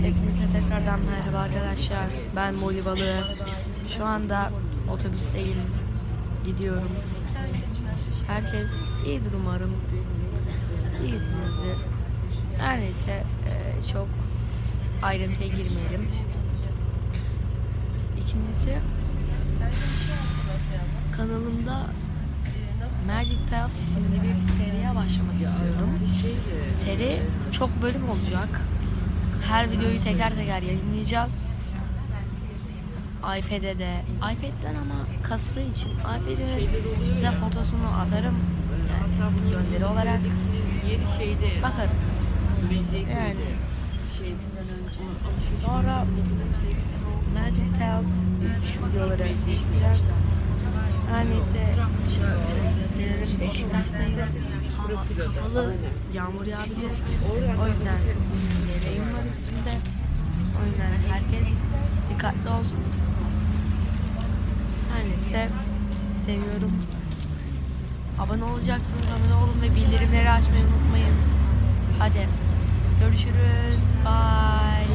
Hepinize tekrardan merhaba arkadaşlar. Ben Molly Balığı. Şu anda otobüsteyim. Gidiyorum. Herkes iyidir umarım. İyisinizdir. Her neyse e, çok ayrıntıya girmeyelim. İkincisi kanalımda Magic Tales isimli bir seriye başlamak istiyorum. Seri çok bölüm olacak. Her videoyu teker teker yayınlayacağız. iPad'e de, iPad'den ama kastığı için iPad'e size fotosunu atarım. Yani gönderi olarak bakarız. Yani sonra Magic Tales 3 videoları çıkacak. Her neyse şöyle gösterelim. Hava kapalı. Yağmur yağabilir. O yüzden üstümde. O yüzden herkes dikkatli olsun. Her neyse sizi seviyorum. Abone olacaksınız. Abone olun ve bildirimleri açmayı unutmayın. Hadi görüşürüz. Bye.